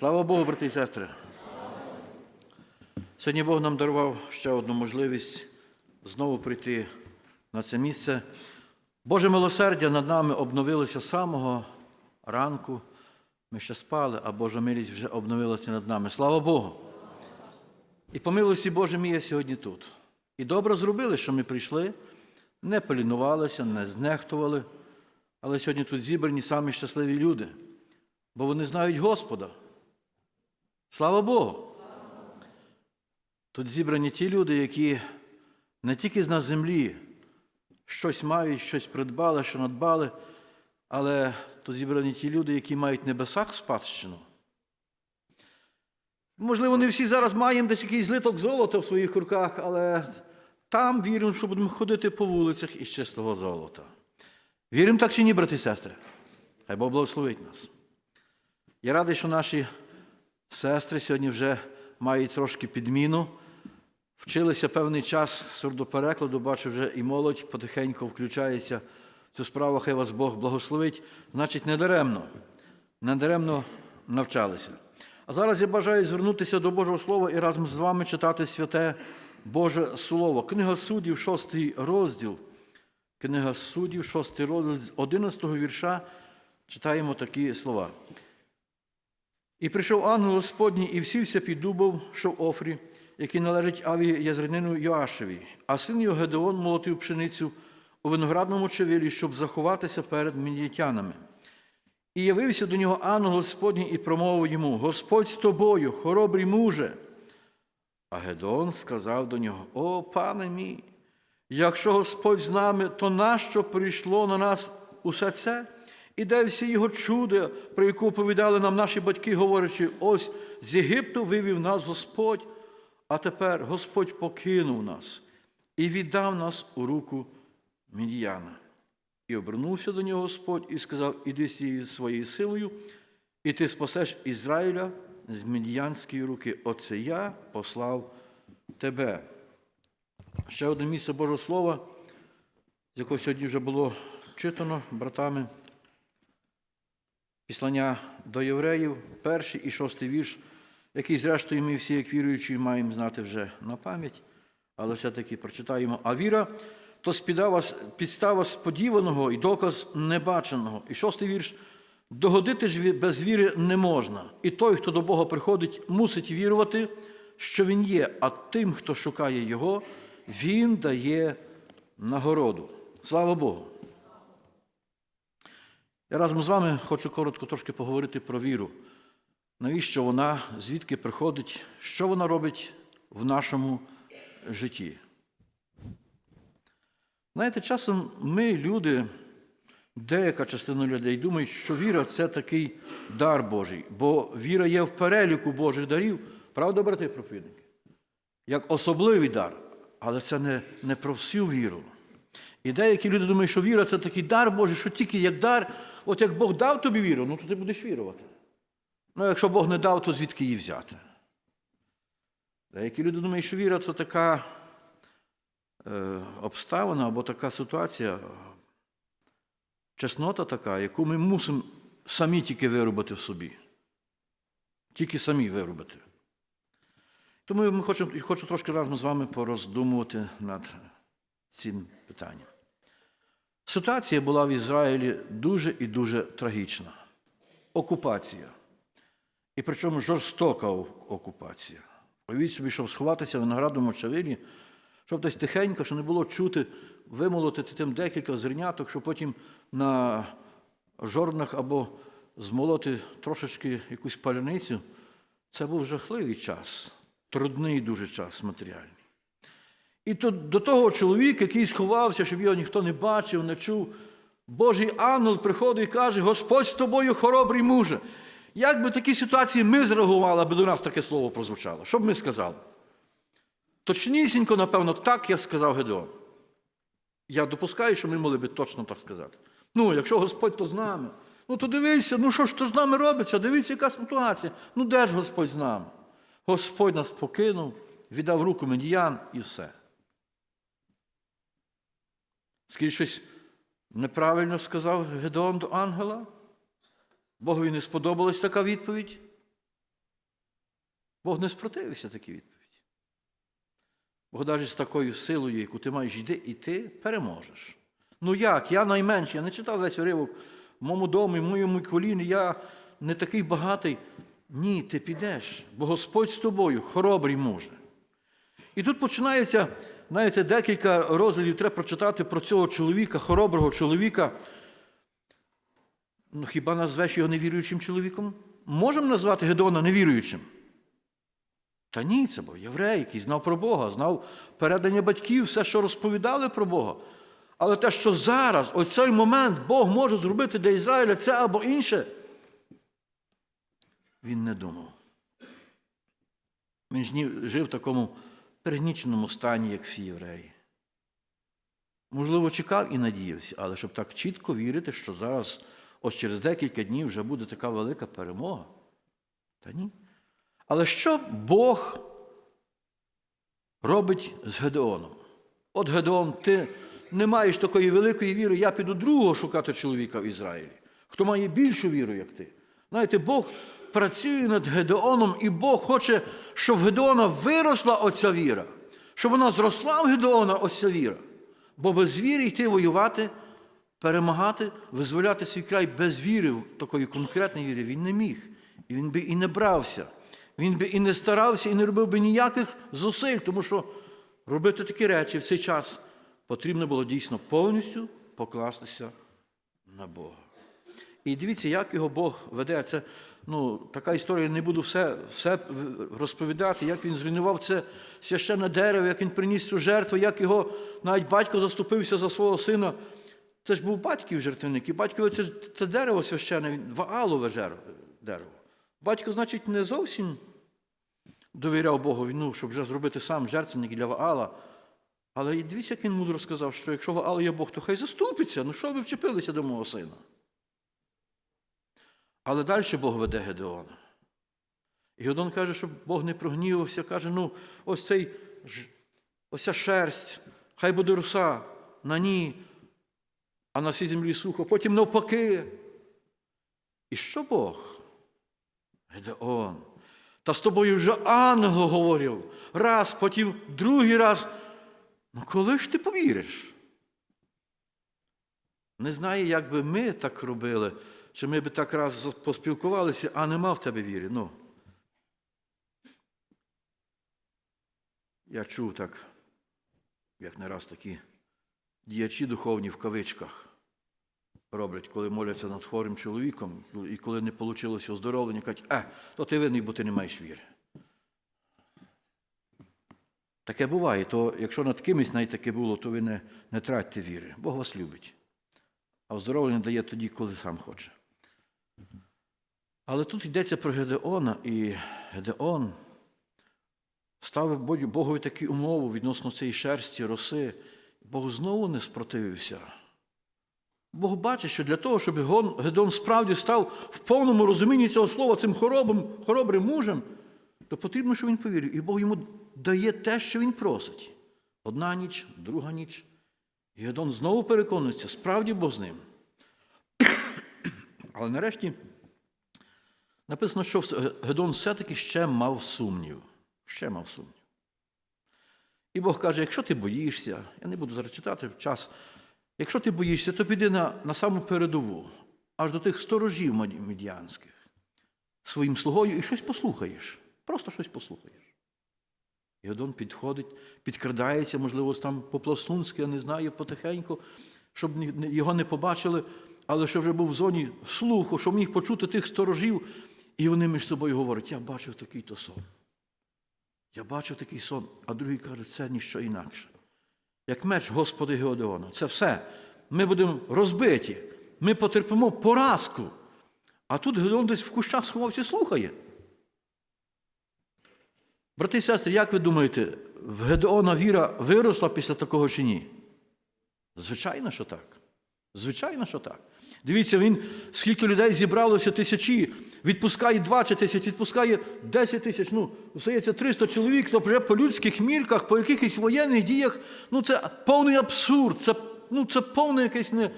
Слава Богу, брати і сестри. Сьогодні Бог нам дарував ще одну можливість знову прийти на це місце. Боже милосердя над нами обновилося з самого ранку. Ми ще спали, а Божа милість вже обновилася над нами. Слава Богу! І по милості Боже ми є сьогодні тут. І добре зробили, що ми прийшли, не полінувалися, не знехтували, але сьогодні тут зібрані самі щасливі люди, бо вони знають Господа. Слава Богу! Тут зібрані ті люди, які не тільки на землі щось мають, щось придбали, що надбали, але тут зібрані ті люди, які мають небесах спадщину. Можливо, не всі зараз маємо десь якийсь злиток золота в своїх руках, але там віримо, що будемо ходити по вулицях із чистого золота. Віримо так чи ні, брати і сестри? Хай Бог благословить нас. Я радий, що наші сестри сьогодні вже мають трошки підміну. Вчилися певний час сурдоперекладу, бачу, вже і молодь потихеньку включається в цю справу, хай вас Бог благословить. Значить, недаремно, недаремно навчалися. А зараз я бажаю звернутися до Божого Слова і разом з вами читати святе Боже Слово. Книга суддів, шостий розділ. Книга суддів, шостий розділ з 11 вірша читаємо такі слова. І прийшов ангел Господній і всівся під дубов, що в Офрі, який належить Аві Язринину Йоашеві, а син його Гедеон молотив пшеницю у виноградному чевілі, щоб заховатися перед медіятянами. І явився до нього ангел Господній і промовив йому: Господь з тобою, хоробрий муже. А Гедеон сказав до нього: О, пане мій, якщо Господь з нами, то нащо прийшло на нас усе це? І де всі його чуда, про яку оповідали нам наші батьки, говорячи, ось з Єгипту вивів нас Господь, а тепер Господь покинув нас і віддав нас у руку Мідіяна. І обернувся до нього Господь і сказав: Іди своєю силою, і ти спасеш Ізраїля з медіянської руки. Оце я послав тебе. Ще одне місце Божого Слова, з якого сьогодні вже було читано братами. Післання до євреїв, перший і шостий вірш, який, зрештою, ми всі, як віруючі, маємо знати вже на пам'ять, але все-таки прочитаємо. А віра то спідава, підстава сподіваного і доказ небаченого. І шостий вірш. Догодити ж без віри не можна. І той, хто до Бога приходить, мусить вірувати, що Він є, а тим, хто шукає Його, Він дає нагороду. Слава Богу! Я разом з вами хочу коротко трошки поговорити про віру. Навіщо вона, звідки приходить, що вона робить в нашому житті? Знаєте, часом ми, люди, деяка частина людей думають, що віра це такий дар Божий, бо віра є в переліку Божих дарів, правда, брати проповідники? Як особливий дар, але це не, не про всю віру. І деякі люди думають, що віра це такий дар Божий, що тільки як дар, от як Бог дав тобі віру, ну то ти будеш вірувати. Ну, якщо Бог не дав, то звідки її взяти? Деякі люди думають, що віра це така е, обставина або така ситуація, чеснота така, яку ми мусимо самі тільки виробити в собі. Тільки самі виробити. Тому ми хочу трошки разом з вами пороздумувати над цим питанням. Ситуація була в Ізраїлі дуже і дуже трагічна. Окупація. І причому жорстока окупація. Уявіть собі, щоб сховатися в виноградному чавилі, щоб десь тихенько, щоб не було чути, вимолотити тим декілька зерняток, щоб потім на жорнах або змолоти трошечки якусь паляницю. Це був жахливий час, трудний дуже час матеріальний. І то, до того чоловік, який сховався, щоб його ніхто не бачив, не чув, Божий ангел приходить і каже: Господь з тобою хоробрий муже. Як би в такій ситуації ми зреагували, аби до нас таке слово прозвучало? Що б ми сказали? Точнісінько, напевно, так, як сказав Гедеон. Я допускаю, що ми могли би точно так сказати. Ну, якщо Господь то з нами, ну то дивися, ну що ж то з нами робиться? Дивіться, яка ситуація. Ну де ж Господь з нами? Господь нас покинув, віддав руку медіян і все. Скільки щось неправильно сказав Гедеон до ангела? Богові не сподобалась така відповідь? Бог не спротивився такій відповіді. Бог навіть з такою силою, яку ти маєш йди, і ти переможеш. Ну як? Я найменший, я не читав весь уривок в моєму домі, в моєму коліні, я не такий багатий. Ні, ти підеш, бо Господь з тобою, хоробрий муже. І тут починається, знаєте, декілька розділів треба прочитати про цього чоловіка, хороброго чоловіка. Ну, хіба назвеш його невіруючим чоловіком? Можемо назвати Гедеона невіруючим? Та ні, це був єврей, який знав про Бога, знав передання батьків, все, що розповідали про Бога. Але те, що зараз, ось цей момент Бог може зробити для Ізраїля це або інше, він не думав. Він ж жив в такому пригніченому стані, як всі євреї. Можливо, чекав і надіявся, але щоб так чітко вірити, що зараз, ось через декілька днів, вже буде така велика перемога. Та ні. Але що Бог робить з Гедеоном? От Гедеон, ти не маєш такої великої віри, я піду другого шукати чоловіка в Ізраїлі, хто має більшу віру, як ти. Знаєте, Бог працює над Гедеоном, і Бог хоче, щоб в Гедеона виросла оця віра, щоб вона зросла в Гедеона оця віра. Бо без віри йти воювати, перемагати, визволяти свій край без віри, такої конкретної віри, він не міг. І він би і не брався. Він би і не старався, і не робив би ніяких зусиль, тому що робити такі речі в цей час потрібно було дійсно повністю покластися на Бога. І дивіться, як його Бог веде. Це ну, така історія, не буду все, все розповідати, як він зруйнував це священне дерево, як він приніс цю жертву, як його навіть батько заступився за свого сина. Це ж був батьків жертвенник, і батькове це, це дерево священне, Ваалове дерево. Батько, значить, не зовсім довіряв Богу, ну, щоб вже зробити сам жертвенник для Ваала. Але дивіться, як він мудро сказав, що якщо Ваал є Бог, то хай заступиться. Ну що ви вчепилися до мого сина? Але далі Бог веде Гедеона. І Гедеон каже, щоб Бог не прогнівався, каже, ну, ось цей, ось ця шерсть, хай буде руса на ній, а на всій землі сухо. Потім навпаки. І що Бог? Гедеон. Та з тобою вже ангел говорив. Раз, потім другий раз. Ну коли ж ти повіриш? Не знаю, як би ми так робили, чи ми би так раз поспілкувалися, а нема в тебе віри. Ну. Я чув так, як не раз такі діячі духовні в кавичках роблять, коли моляться над хворим чоловіком, і коли не вийшло оздоровлення, кажуть, е, то ти винний, бо ти не маєш віри. Таке буває, то якщо над кимось навіть таке було, то ви не, не тратьте віри. Бог вас любить. А оздоровлення дає тоді, коли сам хоче. Але тут йдеться про Гедеона, і Гедеон ставив Богові таку умову відносно цієї шерсті, роси. Бог знову не спротивився. Бог бачить, що для того, щоб Гедеон справді став в повному розумінні цього слова цим хоробрим, хоробрим мужем, то потрібно, щоб він повірив. І Бог йому дає те, що він просить. Одна ніч, друга ніч. І Гедон знову переконується, справді Бог з ним. Але нарешті написано, що Гедон все-таки ще мав сумнів. Ще мав сумнів. І Бог каже: якщо ти боїшся, я не буду зараз читати час, якщо ти боїшся, то піди на, на саму передову, аж до тих сторожів медіанських, своїм слугою і щось послухаєш. Просто щось послухаєш. І Гедон підходить, підкрадається, можливо, там по-пластунськи, я не знаю, потихеньку, щоб його не побачили, але що вже був в зоні слуху, щоб міг почути тих сторожів, і вони між собою говорять, я бачив такий-то сон. Я бачив такий сон, а другий каже, це ніщо інакше. Як меч Господи Геодеона. Це все. Ми будемо розбиті, ми потерпимо поразку. А тут Гедеон десь в кущах сховався і слухає. Брати і сестри, як ви думаєте, в Гедеона віра виросла після такого чи ні? Звичайно, що так. Звичайно, що так. Дивіться, він, скільки людей зібралося тисячі, відпускає 20 тисяч, відпускає 10 тисяч, ну, здається, 300 чоловік, то вже по людських мірках, по якихось воєнних діях, ну це повний абсурд, це, ну, це повне якесь не.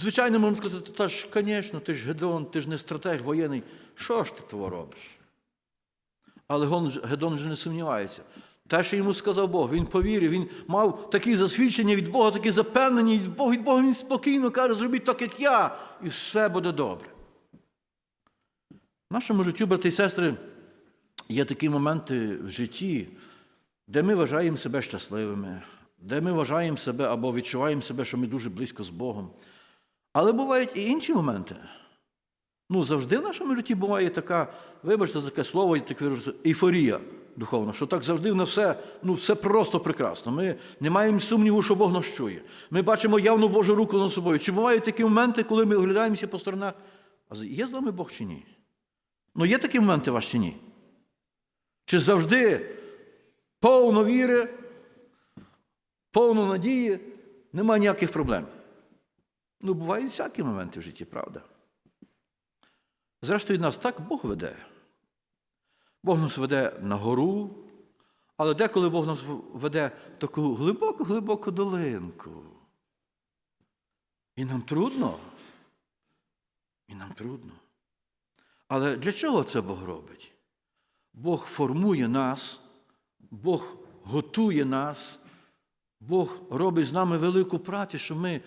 Звичайно, можна сказати, та ж, звісно, ти ж Гедеон, ти ж не стратег воєнний. Що ж ти того робиш? Але Гедон вже не сумнівається. Те, що йому сказав Бог, він повірив, він мав такі засвідчення від Бога, такі запевнення від Бога, від Бога він спокійно каже, зробіть так, як я, і все буде добре. В нашому життю, брати і сестри, є такі моменти в житті, де ми вважаємо себе щасливими, де ми вважаємо себе або відчуваємо себе, що ми дуже близько з Богом. Але бувають і інші моменти. Ну, завжди в нашому житті буває така, вибачте, таке слово, і таке ейфорія духовна, що так завжди на все, ну, все просто прекрасно. Ми не маємо сумніву, що Бог нас чує. Ми бачимо явну Божу руку над собою. Чи бувають такі моменти, коли ми оглядаємося по сторонах? А є з нами Бог чи ні? Ну, є такі моменти вас чи ні? Чи завжди повно віри, повно надії, немає ніяких проблем? Ну, бувають всякі моменти в житті, правда? Зрештою, нас так Бог веде. Бог нас веде на гору, але деколи Бог нас веде в таку глибоку-глибоку долинку. І нам трудно. І нам трудно. Але для чого це Бог робить? Бог формує нас, Бог готує нас, Бог робить з нами велику працю, щоб ми,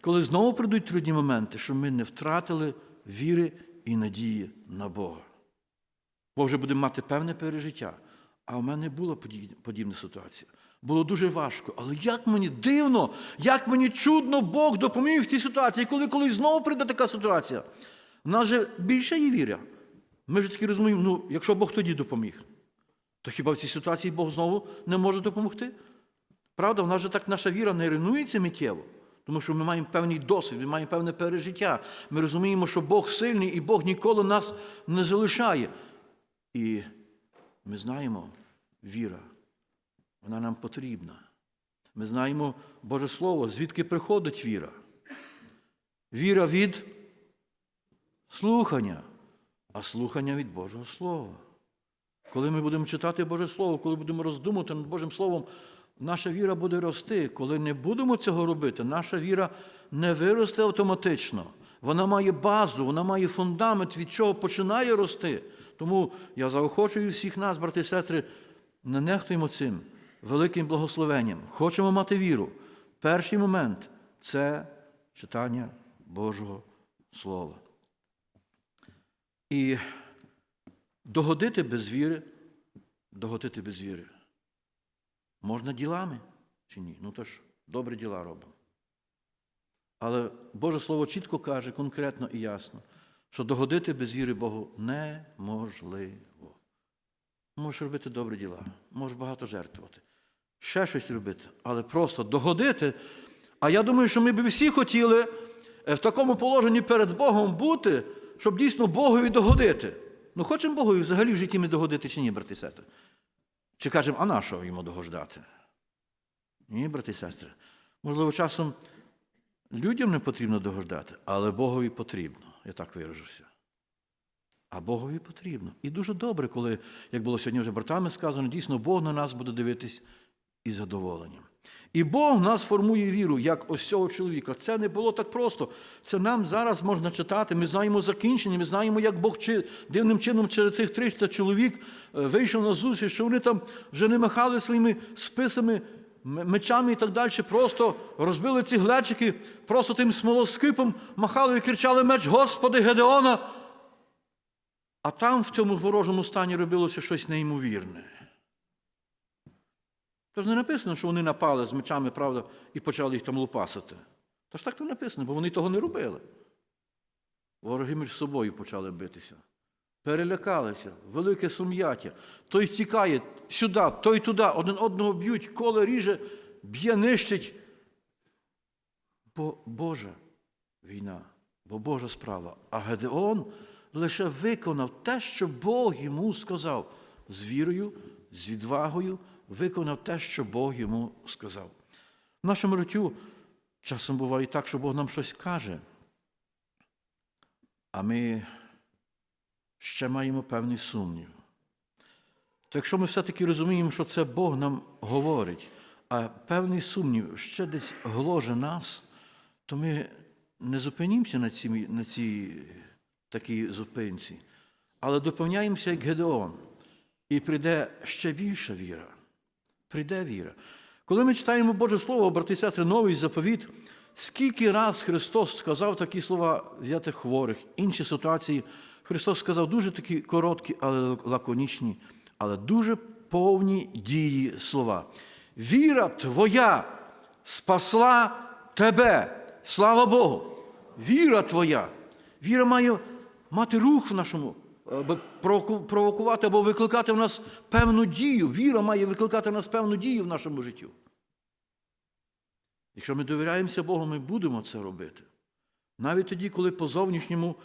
коли знову прийдуть трудні моменти, щоб ми не втратили віри і надії на Бога. Бо вже будемо мати певне пережиття. А в мене була подібна ситуація. Було дуже важко. Але як мені дивно, як мені чудно Бог допоміг в цій ситуації, коли колись знову прийде така ситуація. У нас же більше є віра. Ми ж таки розуміємо, ну, якщо Бог тоді допоміг, то хіба в цій ситуації Бог знову не може допомогти? Правда, в нас же так наша віра не руйнується миттєво, тому що ми маємо певний досвід, ми маємо певне пережиття. Ми розуміємо, що Бог сильний і Бог ніколи нас не залишає. І ми знаємо, віра, вона нам потрібна. Ми знаємо Боже Слово, звідки приходить віра. Віра від слухання, а слухання від Божого Слова. Коли ми будемо читати Боже Слово, коли будемо роздумувати над Божим Словом, наша віра буде рости. Коли не будемо цього робити, наша віра не виросте автоматично. Вона має базу, вона має фундамент, від чого починає рости. Тому я заохочую всіх нас, брати і сестри, не нехтуємо цим великим благословенням. Хочемо мати віру. Перший момент це читання Божого Слова. І догодити без віри, догодити без віри. Можна ділами чи ні? Ну то ж, добрі діла робимо. Але Боже Слово чітко каже, конкретно і ясно, що догодити без віри Богу неможливо. Можеш робити добрі діла, можеш багато жертвувати, ще щось робити, але просто догодити. А я думаю, що ми б всі хотіли е, в такому положенні перед Богом бути, щоб дійсно Богові догодити. Ну, хочемо Богові взагалі в житті ми догодити чи ні, брати і сестри? Чи кажемо, а на що йому догождати? Ні, брати і сестри. Можливо, часом людям не потрібно догождати, але Богові потрібно. Я так виражуся. А Богові потрібно. І дуже добре, коли, як було сьогодні вже братами сказано, дійсно Бог на нас буде дивитись із задоволенням. І Бог нас формує віру, як ось цього чоловіка. Це не було так просто. Це нам зараз можна читати. Ми знаємо закінчення, ми знаємо, як Бог чи- дивним чином через цих 300 чоловік е, вийшов на зустріч, що вони там вже не махали своїми списами, мечами і так далі. Просто розбили ці глечики, просто тим смолоскипом махали і кричали меч Господи Гедеона. А там в цьому ворожому стані робилося щось неймовірне. Тож не написано, що вони напали з мечами, правда, і почали їх там лупасити. Тож так там написано, бо вони того не робили. Вороги між собою почали битися. Перелякалися, велике сум'яття. Той тікає сюди, той туди, один одного б'ють, коле ріже, б'є, нищить. Бо Божа війна, бо Божа справа. А Гедеон лише виконав те, що Бог йому сказав, з вірою, з відвагою, виконав те, що Бог йому сказав. В нашому життю часом буває так, що Бог нам щось каже, а ми ще маємо певний сумнів. То якщо ми все-таки розуміємо, що це Бог нам говорить, а певний сумнів ще десь гложе нас, то ми не зупинімося на цій, на цій такій зупинці, але доповняємося як Гедеон. і прийде ще більша віра. Прийде віра. Коли ми читаємо Боже Слово, брати і сестри, новий заповіт, скільки раз Христос сказав такі слова взяти хворих, інші ситуації, Христос сказав дуже такі короткі, але лаконічні, але дуже повні дії слова. Віра твоя спасла тебе. Слава Богу! Віра твоя. Віра має мати рух в нашому, провокувати або викликати в нас певну дію. Віра має викликати в нас певну дію в нашому житті. Якщо ми довіряємося Богу, ми будемо це робити. Навіть тоді, коли по зовнішньому,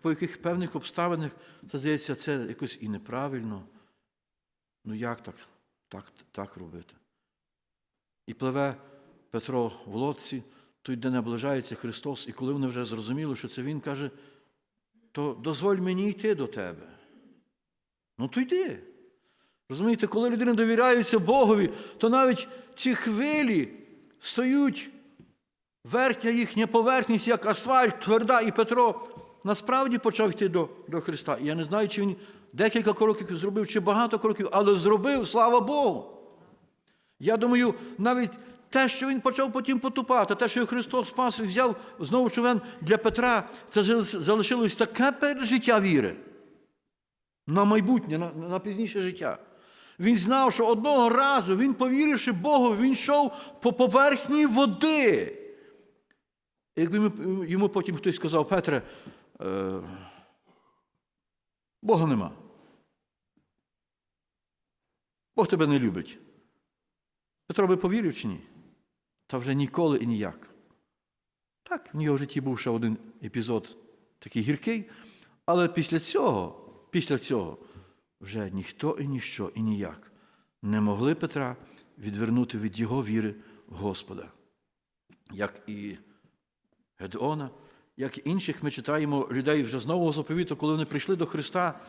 по, яких певних обставинах, це здається, це якось і неправильно. Ну як так, так, так робити? І пливе Петро в лодці, тут, де наближається Христос, і коли вони вже зрозуміли, що це Він каже, то дозволь мені йти до тебе. Ну то йди. Розумієте, коли людина довіряється Богові, то навіть ці хвилі стають верхня їхня поверхність, як асфальт, тверда, і Петро насправді почав йти до, до Христа. І я не знаю, чи він декілька кроків зробив, чи багато кроків, але зробив, слава Богу. Я думаю, навіть те, що він почав потім потупати, те, що Христос спас і взяв знову човен для Петра, це залишилось таке пережиття віри на майбутнє, на, на пізніше життя. Він знав, що одного разу він, повіривши Богу, він йшов по поверхні води. Якби йому потім хтось сказав, Петре, е, Бога нема. Бог тебе не любить. Петро би повірив чи ні? Та вже ніколи і ніяк. Так, в його житті був ще один епізод такий гіркий, але після цього, після цього вже ніхто і ніщо і ніяк не могли Петра відвернути від його віри в Господа. Як і Гедеона, як і інших ми читаємо людей вже з нового заповіту, коли вони прийшли до Христа.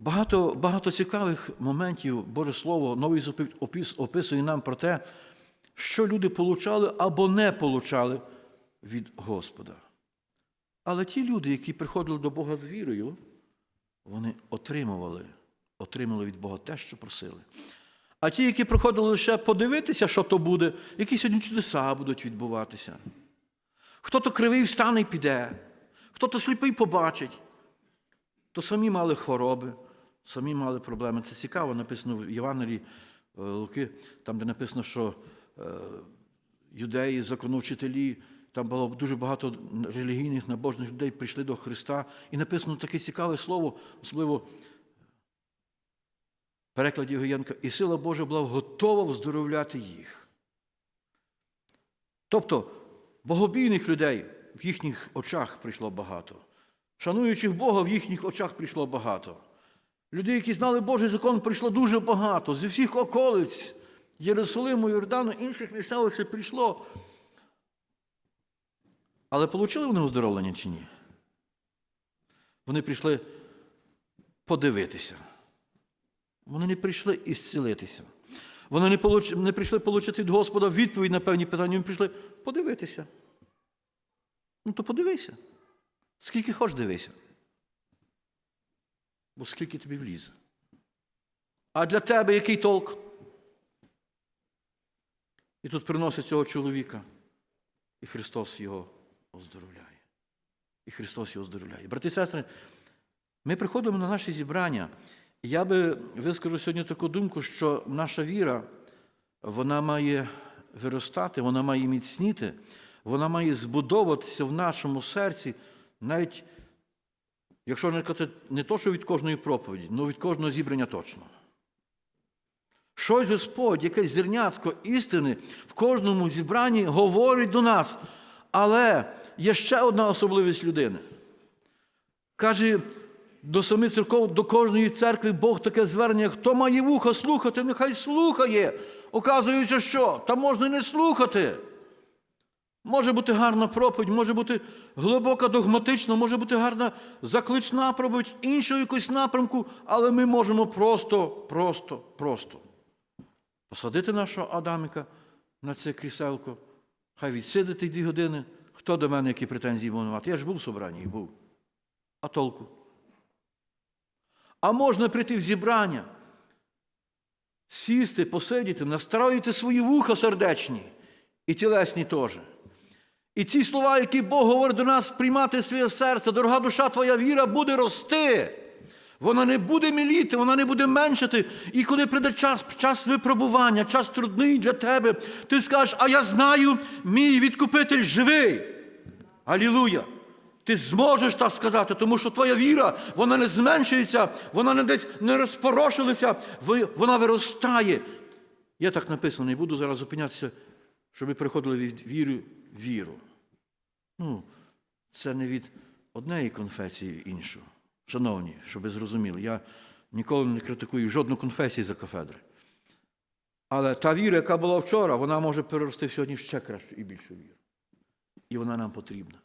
Багато, багато цікавих моментів Боже Слово, новий заповіт опис- описує нам про те, що люди получали або не получали від Господа. Але ті люди, які приходили до Бога з вірою, вони отримували, отримали від Бога те, що просили. А ті, які приходили лише подивитися, що то буде, які сьогодні чудеса будуть відбуватися. Хто-то кривий встане і піде, хто-то сліпий побачить, то самі мали хвороби, самі мали проблеми. Це цікаво, написано в Євангелії е, Луки, там, де написано, що юдеї, законовчителі, там було дуже багато релігійних набожних людей прийшли до Христа. І написано таке цікаве слово, особливо перекладі Гоєнка, і сила Божа була готова вздоровляти їх. Тобто богобійних людей в їхніх очах прийшло багато. Шануючих Бога в їхніх очах прийшло багато. Людей, які знали Божий закон, прийшло дуже багато. Зі всіх околиць Єрусалиму, Йордану, інших місцевостей прийшло. Але отримали вони оздоровлення чи ні? Вони прийшли подивитися. Вони не прийшли ісцілитися. Вони не, получ... не прийшли отримати від Господа відповідь на певні питання, вони прийшли подивитися. Ну, то подивися. Скільки хочеш дивися. Бо скільки тобі влізе. А для тебе який толк? І тут приносить цього чоловіка, і Христос його оздоровляє. І Христос його оздоровляє. Брати і сестри, ми приходимо на наші зібрання. І я би вискажу сьогодні таку думку, що наша віра, вона має виростати, вона має міцніти, вона має збудовуватися в нашому серці, навіть якщо не то, що від кожної проповіді, але від кожного зібрання точно. Щось Господь, якесь зернятко істини в кожному зібранні говорить до нас. Але є ще одна особливість людини. Каже, до семи церков, до кожної церкви Бог таке звернення, хто має вухо слухати, нехай слухає. Оказується, що? Та можна не слухати. Може бути гарна проповідь, може бути глибока догматична, може бути гарна заклична проповідь іншого якогось напрямку, але ми можемо просто, просто, просто посадити нашого Адамика на це кріселко, хай відсидити дві години. Хто до мене які претензії буде мати? Я ж був в собранні, був. А толку? А можна прийти в зібрання, сісти, посидіти, настроїти свої вуха сердечні і тілесні теж. І ці слова, які Бог говорить до нас, приймати своє серце, дорога душа, твоя віра буде рости. Вона не буде міліти, вона не буде меншити. І коли прийде час, час випробування, час трудний для тебе, ти скажеш, а я знаю, мій відкупитель живий. Алілуя! Ти зможеш так сказати, тому що твоя віра, вона не зменшується, вона не десь не розпорошилася, вона виростає. Я так написано, не буду зараз зупинятися, щоб ви переходили від віри в віру. Ну, це не від однієї конфесії в іншу. Шановні, щоб ви зрозуміли, я ніколи не критикую жодну конфесію за кафедри. Але та віра, яка була вчора, вона може перерости сьогодні ще кращу і більшу віру. І вона нам потрібна.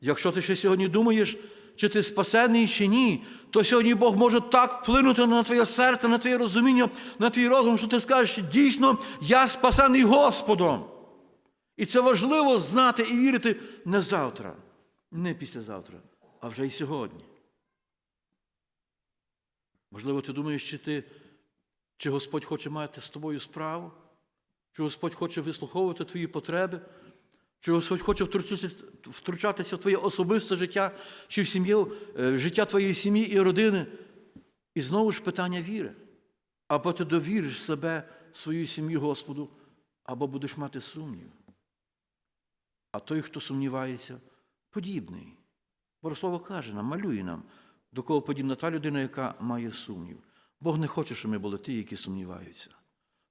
Якщо ти ще сьогодні думаєш, чи ти спасений, чи ні, то сьогодні Бог може так вплинути на твоє серце, на твоє розуміння, на твій розум, що ти скажеш, дійсно, я спасений Господом. І це важливо знати і вірити не завтра, не післязавтра, а вже й сьогодні. Можливо, ти думаєш, чи, ти, чи Господь хоче мати з тобою справу, чи Господь хоче вислуховувати твої потреби, чи Господь хоче втручатися, в твоє особисте життя, чи в сім'ю, е, життя твоєї сім'ї і родини. І знову ж питання віри. Або ти довіриш себе, свою сім'ю Господу, або будеш мати сумнів. А той, хто сумнівається, подібний. Богослово каже нам, малює нам, до кого подібна та людина, яка має сумнів. Бог не хоче, щоб ми були ті, які сумніваються.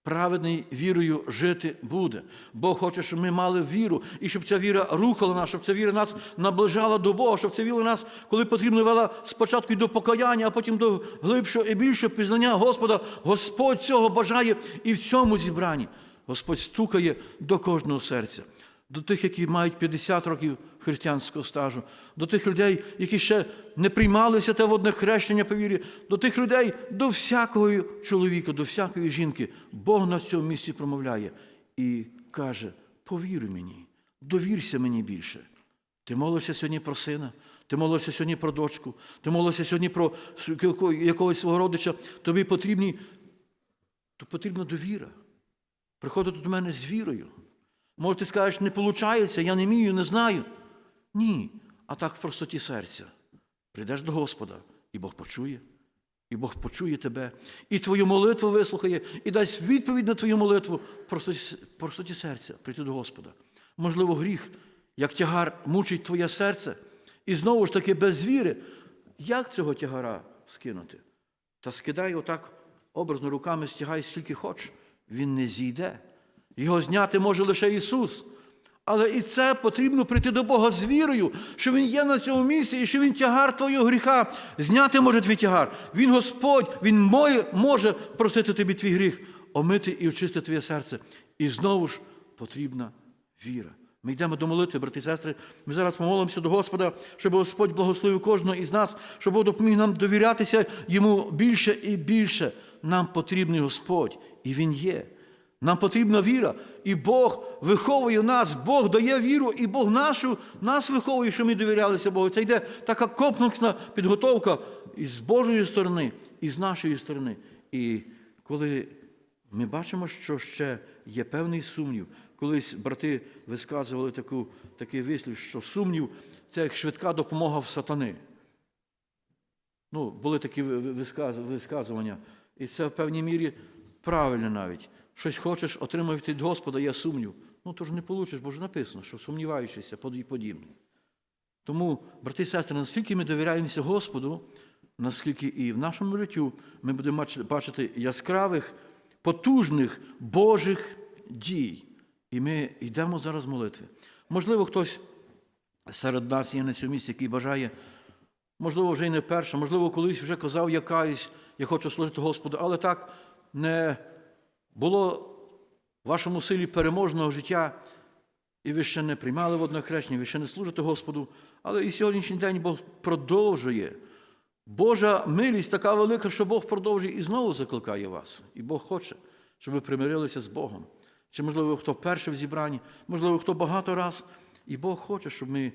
Праведний вірою жити буде. Бог хоче, щоб ми мали віру, і щоб ця віра рухала нас, щоб ця віра нас наближала до Бога, щоб ця віра нас, коли потрібно, вела спочатку до покаяння, а потім до глибшого і більшого пізнання Господа. Господь цього бажає і в цьому зібранні. Господь стукає до кожного серця, до тих, які мають 50 років християнського стажу, до тих людей, які ще не приймалися те водне хрещення по вірі, до тих людей, до всякого чоловіка, до всякої жінки. Бог на цьому місці промовляє і каже: повіруй мені, довірся мені більше. Ти молився сьогодні про сина, ти молився сьогодні про дочку, ти молився сьогодні про якогось свого родича, тобі потрібні, то потрібна довіра. Приходити до мене з вірою. Може, ти скажеш, не виходить, я не вмію, не знаю. Ні, а так в простоті серця. Прийдеш до Господа, і Бог почує, і Бог почує тебе, і твою молитву вислухає, і дасть відповідь на твою молитву в простоті, в простоті серця, прийти до Господа. Можливо, гріх, як тягар мучить твоє серце, і знову ж таки без віри. Як цього тягара скинути? Та скидай отак образно руками стягай скільки хочеш. Він не зійде. Його зняти може лише Ісус. Але і це потрібно прийти до Бога з вірою, що Він є на цьому місці і що Він тягар твого гріха. Зняти може твій тягар. Він Господь, Він може простити тобі твій гріх, омити і очистити твоє серце. І знову ж потрібна віра. Ми йдемо до молитви, брати і сестри. Ми зараз помолимося до Господа, щоб Господь благословив кожного із нас, щоб Бог допоміг нам довірятися йому більше і більше. Нам потрібний Господь, і Він є. Нам потрібна віра, і Бог виховує нас, Бог дає віру, і Бог нашу, нас виховує, що ми довірялися Богу. Це йде така комплексна підготовка і з Божої сторони, і з нашої сторони. І коли ми бачимо, що ще є певний сумнів, колись брати висказували таку, такий вислів, що сумнів це як швидка допомога в сатани. Ну, були такі висказ- висказування, і це в певній мірі правильно навіть. Щось хочеш отримати від Господа, є сумнів. Ну, то ж не получиш, бо ж написано, що сумніваючися і подібне. Тому, брати і сестри, наскільки ми довіряємося Господу, наскільки і в нашому життю ми будемо бачити- яскравих, потужних Божих дій. І ми йдемо зараз молитви. Можливо, хтось серед нас є на цьому місці, який бажає, можливо, вже й не вперше, можливо, колись вже казав, я каюсь, я хочу служити Господу, але так не було в вашому силі переможного життя, і ви ще не приймали водне хрещення, ви ще не служите Господу, але і сьогоднішній день Бог продовжує. Божа милість така велика, що Бог продовжує і знову закликає вас. І Бог хоче, щоб ви примирилися з Богом. Чи, можливо, хто вперше в зібранні, можливо, хто багато раз. І Бог хоче, щоб ми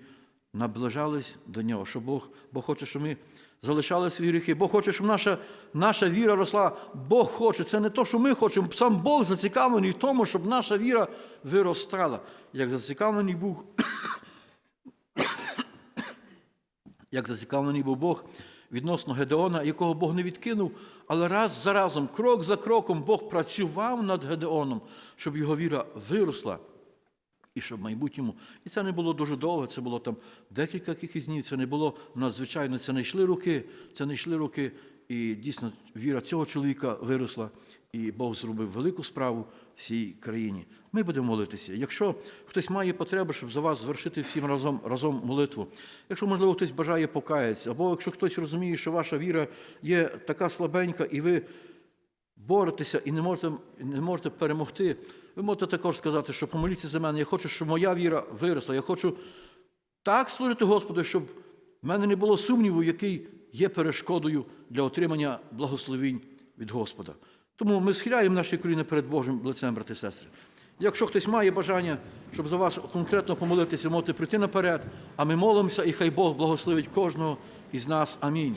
наближались до нього, що Бог, Бог хоче, щоб ми залишали свої гріхи. Бог хоче, щоб наша, наша віра росла. Бог хоче. Це не то, що ми хочемо. Сам Бог зацікавлений в тому, щоб наша віра виростала. Як зацікавлений був, як зацікавлений був Бог відносно Гедеона, якого Бог не відкинув, але раз за разом, крок за кроком, Бог працював над Гедеоном, щоб його віра виросла. І щоб в майбутньому. І це не було дуже довго, це було там декілька якихось днів, це не було надзвичайно, це не йшли роки, це не йшли роки. І дійсно віра цього чоловіка виросла, і Бог зробив велику справу в цій країні. Ми будемо молитися. Якщо хтось має потребу, щоб за вас звершити всім разом, разом молитву, якщо, можливо, хтось бажає покаятися, або якщо хтось розуміє, що ваша віра є така слабенька, і ви боретеся і не можете, не можете перемогти, ви можете також сказати, що помоліться за мене. Я хочу, щоб моя віра виросла. Я хочу так служити Господу, щоб в мене не було сумніву, який є перешкодою для отримання благословінь від Господа. Тому ми схиляємо наші коліна перед Божим лицем, брати сестри. Якщо хтось має бажання, щоб за вас конкретно помолитися, можете прийти наперед, а ми молимося, і хай Бог благословить кожного із нас. Амінь.